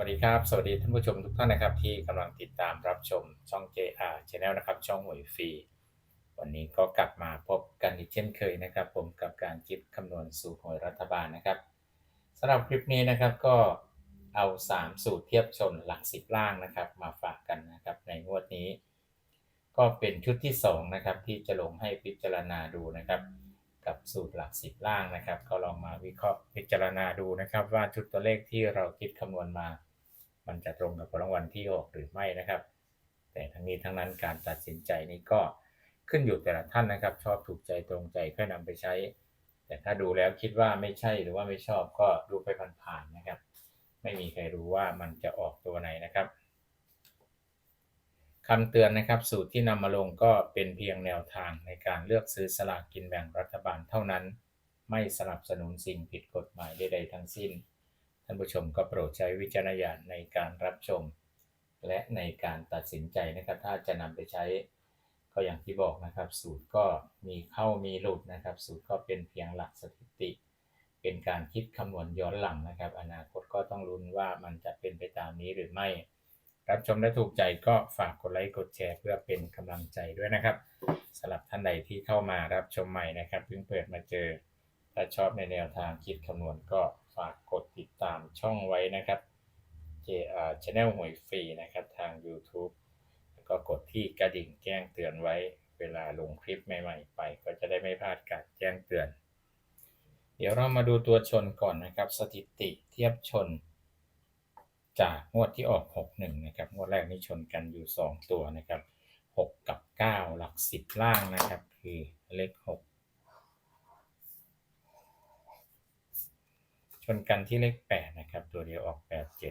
วัสดีครับ สวัสดีท่านผู้ชมทุกท่านนะครับ ที่กำลังติดตามรับชมช่อง JR Channel นะครับ ช่องหวยฟรี วันนี้ก็กลับมาพบกันอีกเช่นเคยนะครับ ผมกับการคิดคำนวณสูตรหวยรัฐบาลนะครับสำหรับคลิปนี้นะครับก็เอา 3 สูตรเทียบชนหลักสิบล่างนะครับ มาฝากกันนะครับในงวดนี้ ก็เป็นชุดที่2นะครับที่จะลงให้พิจารณาดูนะครับ กับสูตรหลักสิบล่างนะครับ ก็ลองมาวิเคราะห์พิจารณาดูนะครับ ว่าชุดตัวเลขที่เราคิดคำนวณมา มันจะตรงกับรางวัลที่ออกหรือไม่นะครับ แต่ทั้งนี้ทั้งนั้นการตัดสินใจนี้ก็ขึ้นอยู่แต่ละท่านนะครับ ชอบถูกใจตรงใจค่อยนำไปใช้ แต่ถ้าดูแล้วคิดว่าไม่ใช่หรือว่าไม่ชอบก็ดูไปผ่านๆนะครับ ไม่มีใครรู้ว่ามันจะออกตัวไหนนะครับคำเตือนนะครับสูตรที่นำมาลงก็เป็นเพียงแนวทางในการเลือกซื้อสลากกินแบ่งรัฐบาลเท่านั้น ไม่สนับสนุนสิ่งผิดกฎหมายใดๆทั้งสิ้น ท่านผู้ชมก็โปรดใช้วิจารณญาณในการรับชม และในการตัดสินใจนะครับถ้าจะนำไปใช้ก็อย่างที่บอกนะครับ สูตรก็มีเข้ามีหลุดนะครับ สูตรก็เป็นเพียงหลักสถิติ เป็นการคิดคำนวณย้อนหลังนะครับ อนาคตก็ต้องลุ้นว่ามันจะเป็นไปตามนี้หรือไม่รับชมและถูกใจก็ฝากกดไลค์กดแชร์เพื่อเป็นกำลังใจด้วยนะครับสำหรับท่านใดที่เข้ามารับชมใหม่นะครับเพิ่งเปิดมาเจอ ถ้าชอบในแนวทางคิดคำนวณก็ ฝากกดติดตามช่องไว้นะครับ JR Channel หวยฟรีนะครับทาง YouTube แล้วก็กดที่กระดิ่งแจ้งเตือนไว้ เวลาลงคลิปใหม่ ๆ ไป ก็จะได้ไม่พลาดการแจ้งเตือน เดี๋ยวเรามาดูตัวชนก่อนนะครับ สถิติเทียบชน จากงวดที่ออก 61 นะครับงวดแรกนี้ชนกันอยู่ 2 ตัวนะครับ 6 กับ 9 หลัก 10 ล่างนะครับ คือเลข 6 นกันที่เลข8นะครับ ตัวเดียวออก8 7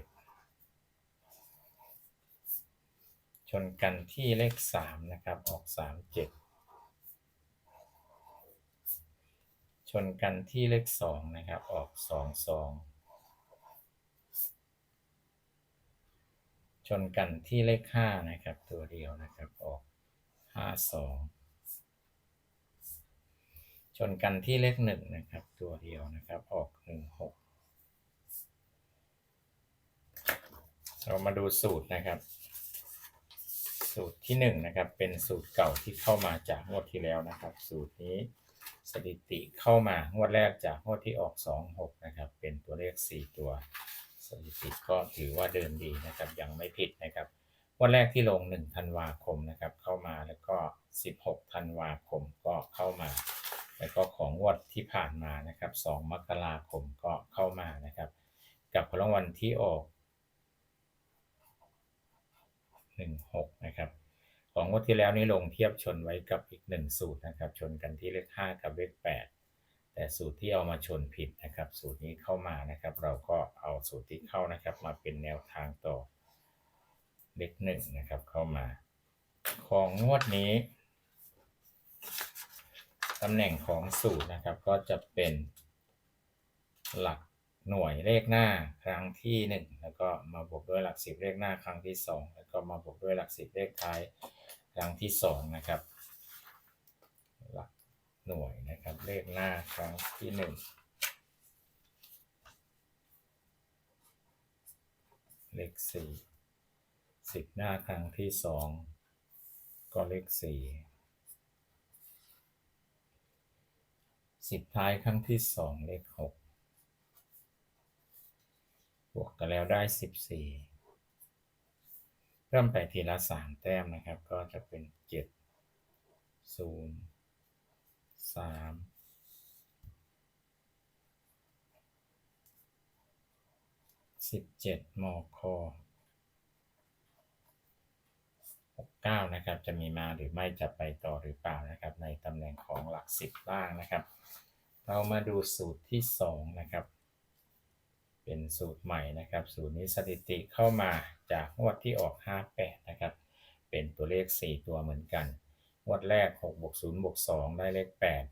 ชนกันที่เลข3นะครับ ออก3 7ชนกันที่เลข2นะครับ ออก2 2ชนกันที่เลข5นะครับ ตัวเดียวนะครับออก5 2ชนกันที่เลข1นะครับ ตัวเดียวนะครับ ออก1 6 เรามาดูสูตรนะครับ สูตรที่1นะครับ เป็นสูตรเก่าที่เข้ามาจากงวดที่แล้วนะครับ สูตรนี้สถิติเข้ามางวดแรกจากงวดที่ออก 26 นะครับ เป็นตัวเลข 4 ตัวสถิติก็ถือว่าเดินดีนะครับ ยังไม่ผิดนะครับงวันแรกที่ลง1ธันวาคมนะครับ เข้ามาแล้วก็ 16ธันวาคมก็เข้ามา แล้วก็ของงวดที่ผ่านมานะครับ 2 มกราคมก็เข้ามานะครับ กับรางวัลที่ออก 16นะครับของงวดที่แล้วนี่ลงเทียบชนไว้กับอีก 1 สูตรนะครับชนกันที่เลข 5 กับเลข 8 แต่สูตรที่เอามาชนผิดนะครับ สูตรนี้เข้ามานะครับ เราก็เอาสูตรที่เข้านะครับ มาเป็นแนวทางต่อเลขหนึ่งนะครับเข้ามา ของงวดนี้ตำแหน่งของสูตรนะครับก็จะเป็นหลัก หน่วยเลขหน้าครั้งที่หนึ่งแล้วก็มาบวกด้วยหลักสิบเลขหน้าครั้งที่สองแล้วก็มาบวกด้วยหลักสิบเลขท้ายครั้งที่สองนะครับ หลักหน่วยนะครับเลขหน้าครั้งที่หนึ่งเลขสี่สิบหน้าครั้งที่สองก็เลขสี่สิบท้ายครั้งที่สองเลขหก วกกันแล้วได้สิบสี่เริ่มไปทีละสามแต้มนะครับ ก็จะเป็นเจ็ดศูนย์สามสิบเจ็ดมอคอ69นะครับ จะมีมาหรือไม่จะไปต่อหรือเปล่านะครับ ในตำแหน่งของหลัก10ล่างนะครับ เรามาดูสูตรที่2นะครับ เป็นสูตรใหม่นะครับ สูตรนี้สถิติเข้ามาจากงวดที่ออก 58 นะครับ เป็นตัวเลข 4 ตัวเหมือนกัน งวดแรก6บวก0บวก2ได้เลข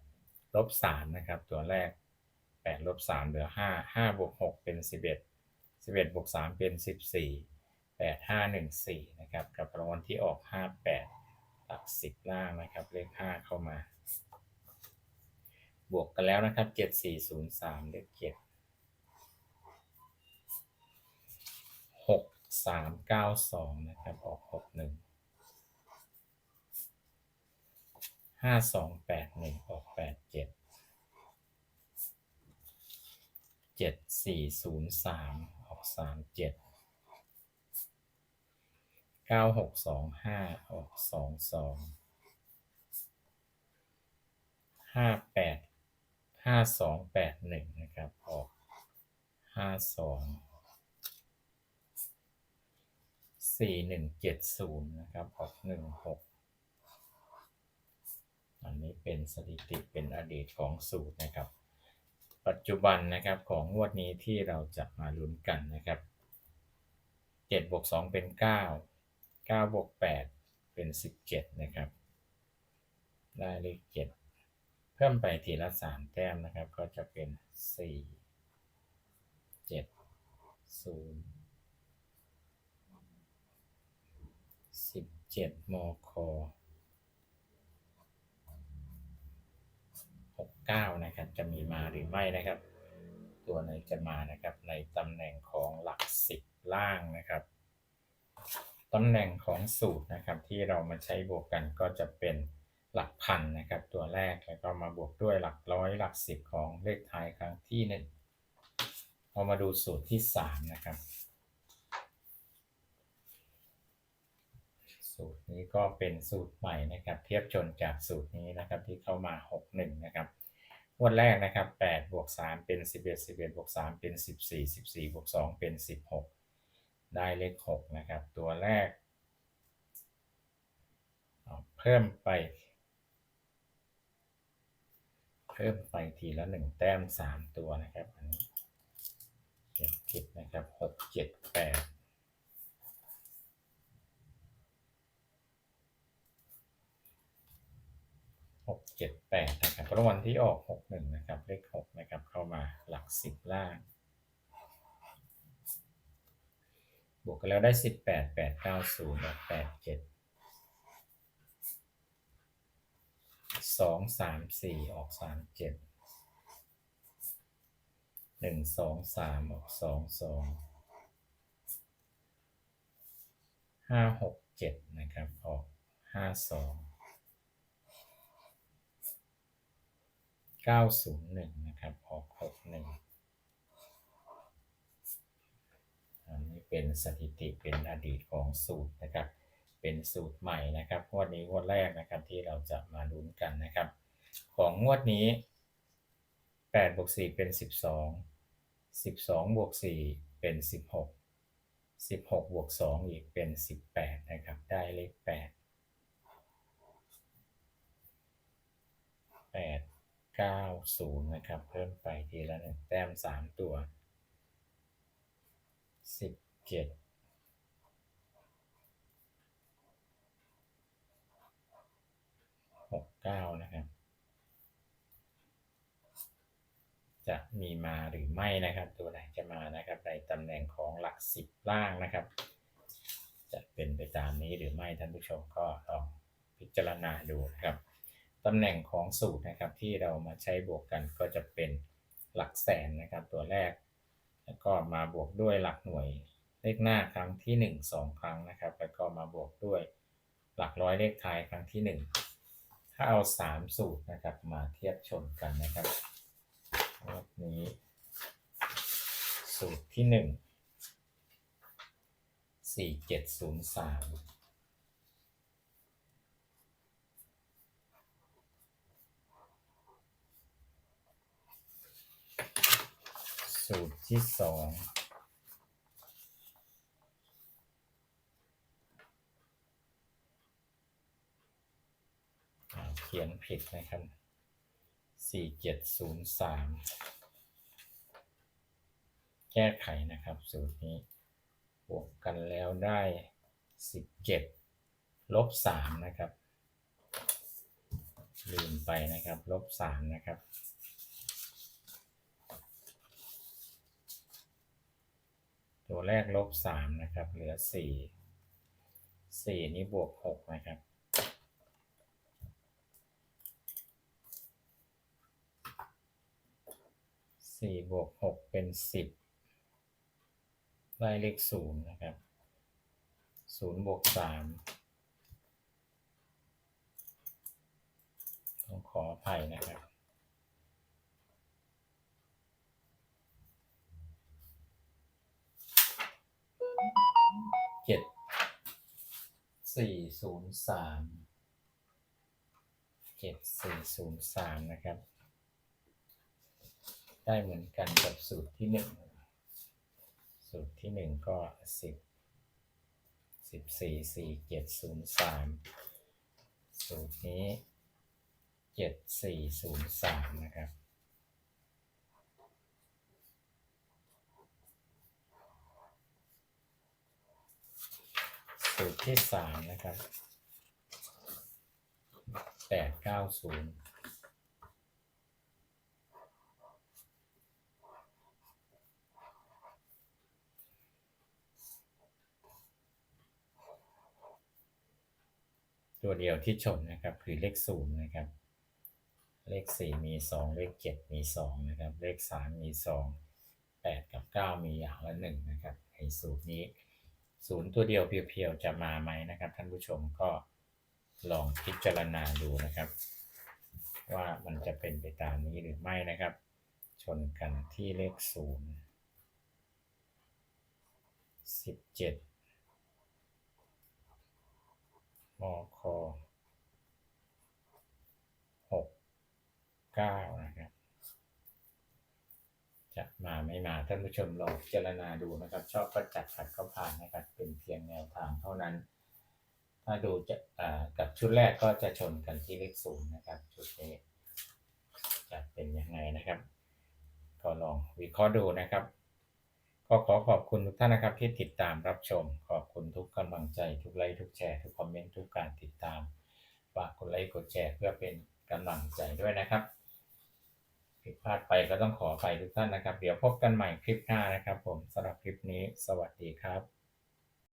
8 ลบ 3 นะครับ ตัวแรก 8 ลบ 3 เหลือ 5 5บวก6เป็น 11 11บวก3เป็น 14 8514 นะครับ กับรางวัลที่ออก 58 หลัก 10 ล่างนะครับ เลข 5 เข้ามา บวกกันแล้วนะครับ 7403 เลข 7 สามเก้าสองนะครับออกหกหนึ่งห้าสองแปดหนึ่งออกแปดเจ็ดเจ็ดสี่ศูนย์สามออกสามเจ็ดเก้าหกสองห้าออกสองสองห้าแปดห้าสองแปดหนึ่งนะครับออกห้าสอง สี่หนึ่งเจ็ดศูนย์นะครับออกหนึ่งหกอันนี้เป็นสถิติเป็นอดีตของสูตรนะครับ ปัจจุบันนะครับของงวดนี้ที่เราจะมาลุ้นกันนะครับเจ็ดบวกสองเป็นเก้าเก้าบวกแปดเป็นสิบเจ็ดนะครับ ได้เลขเจ็ดเพิ่มไปทีละสามแต้มนะครับ ก็จะเป็นสี่เจ็ดศูนย์สิบ เจ็ดมคหกเก้านะครับ จะมีมาหรือไม่นะครับ ตัวไหนจะมานะครับ ในตำแหน่งของหลักสิบล่างนะครับตำแหน่งของสูตรนะครับที่เรามาใช้บวกกันก็จะเป็นหลักพันนะครับ ตัวแรกแล้วก็มาบวกด้วยหลักร้อยหลักสิบของเลขท้ายครั้งที่หนึ่งเรามาดูสูตรที่สามนะครับ สูตรนี้ก็เป็นสูตรใหม่นะครับ เทียบชนจากสูตรนี้นะครับที่เข้ามา 61 นะครับงวดแรกนะครับ8บวก3เป็น 11 11บวก3เป็น 14 14บวก2เป็น 16 ได้เลข 6 นะครับ ตัวแรกเอาเพิ่มไป เพิ่มไปทีละ 1 แต้ม 3 ตัวนะครับอันนี้เขียนผิดนะครับ 6 7 8 หกเจ็ดแปดนะครับรางวัลที่ออกหกหนึ่งนะครับ เลขหกนะครับ เข้ามาหลักสิบล่าง บวกกันแล้วได้สิบแปดแปดเก้าศูนย์แปดเจ็ดสองสามสี่ออกสามเจ็ดหนึ่งสองสามออกสองสองห้าหกเจ็ดนะครับ ออกห้าสอง 901 นะครับ ออก 61 อันนี้เป็นสถิติเป็นอดีตของสูตรนะครับ เป็นสูตรใหม่นะครับงวดนี้งวดแรกนะครับที่เราจะมาลุ้นกันนะครับ ของงวดนี้8บวก4เป็น 12 12บวก4เป็น 16 16บวก2อีกเป็น 18 นะครับ ได้เลข 8 8 90 นะครับ เพิ่มไปทีละหนึ่งแต้ม 3 ตัว 17 69 นะครับ จะมีมาหรือไม่นะครับ ตัวไหนจะมานะครับ ในตำแหน่งของหลัก 10 ล่างนะครับ จะเป็นไปตามนี้หรือไม่ท่านผู้ชมก็ลองพิจารณาดูนะครับ ตำแหน่งของสูตรนะครับที่เรามาใช้บวกกันก็จะเป็นหลักแสนนะครับ ตัวแรก แล้วก็มาบวกด้วยหลักหน่วยเลขหน้าครั้งที่ 1 2 ครั้งนะครับ แล้วก็มาบวกด้วยหลักร้อยเลขท้ายครั้งที่ 1 ถ้าเอา 3 สูตรนะครับมาเทียบชนกันนะครับรอบนี้ สูตรที่ 1 4703 สูตรที่สองเขียนผิดนะครับสี่เจ็ดศูนย์สามแก้ไขนะครับสูตรนี้ บวกกันแล้วได้สิบเจ็ดลบสามนะครับ ลืมไปนะครับ ลบสามนะครับ ตัวแรกลบสามนะครับ เหลือสี่สี่นี้บวกหกนะครับ สี่บวกหกเป็นสิบได้เลขศูนย์นะครับศูนย์บวกสามต้องขออภัยนะครับ เจ็ดสี่ศูนย์สามเจ็ดสี่ศูนย์สามนะครับ ได้เหมือนกันกับสูตรที่หนึ่งสูตรที่หนึ่งก็สิบสิบสี่สี่เจ็ดศูนย์สามสูตรนี้เจ็ดสี่ศูนย์สามนะครับ สูตรที่สามนะครับแปดเก้าศูนย์ตัวเดียวที่ชนนะครับ คือเลขศูนย์นะครับ เลขสี่มีสองเลขเจ็ดมีสองนะครับ เลขสามมีสองแปดกับเก้ามีอย่างละหนึ่งนะครับในสูตรนี้ ศูนย์ตัวเดียวเพียวๆจะมาไหมนะครับ ท่านผู้ชมก็ลองพิจารณาดูนะครับ ว่ามันจะเป็นไปตามนี้หรือไม่นะครับ ชนกันที่เลขศูนย์สิบเจ็ดมคหกเก้านะ มาไม่มาท่านผู้ชมลองพิจารณาดูนะครับ ชอบก็จัดขัดก็ผ่านนะครับ เป็นเพียงแนวทางเท่านั้น ถ้าดูจะกับชุดแรกก็จะชนกันที่เลขศูนย์นะครับ ชุดนี้จะเป็นยังไงนะครับ ก็ลองวิเคราะห์ดูนะครับ ก็ขอขอบคุณทุกท่านนะครับที่ติดตามรับชม ขอบคุณทุกกำลังใจ ทุกไลค์ทุกแชร์ทุกคอมเมนต์ทุกการติดตามฝากกดไลค์กดแชร์เพื่อเป็นกำลังใจด้วยนะครับ ผิดพลาดไปก็ต้องขอไปทุกท่านนะครับ เดี๋ยวพบกันใหม่คลิปหน้านะครับ ผมสำหรับคลิปนี้ สวัสดีครับ